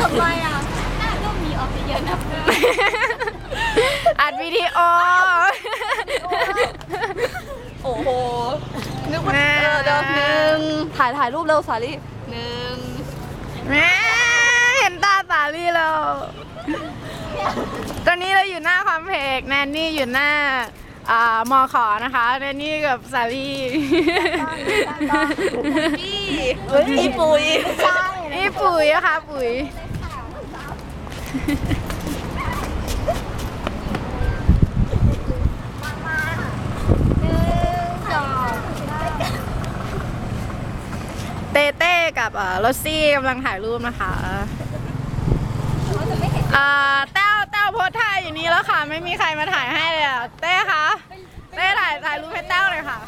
ทำไมอะหน้าก็มีออกซิเจนนะอัดวิดีโอ โอ้โห นึกว่าเออเดี๋ยวหนึ่งถ่ายถ่ายรูปเร็วสาลี่หนึ่งแม่เห็นตาสาลี่แล้วตอนนี้เราอยู่หน้าคอมเพล็กซ์แนนนี่อยู่หน้าอ่ามอขอนะคะแนนนี่กับสาลี่พี่เฮ้ยพี่ปุยใช่ นี่ปุ๋ยอะค่ะ ปุ๋ยหนึ่งสองเต้เต้กับเอ่อรซี่กำลังถ่ายรูปนะคะอ่าแต้วแต้วโพสท่าอยู่นี้แล้วค่ะ ไม่มีใครมาถ่ายให้เลยอะเต้คะเต้ถ่ายถ่ายรูปให้แต้วเลยค่ะ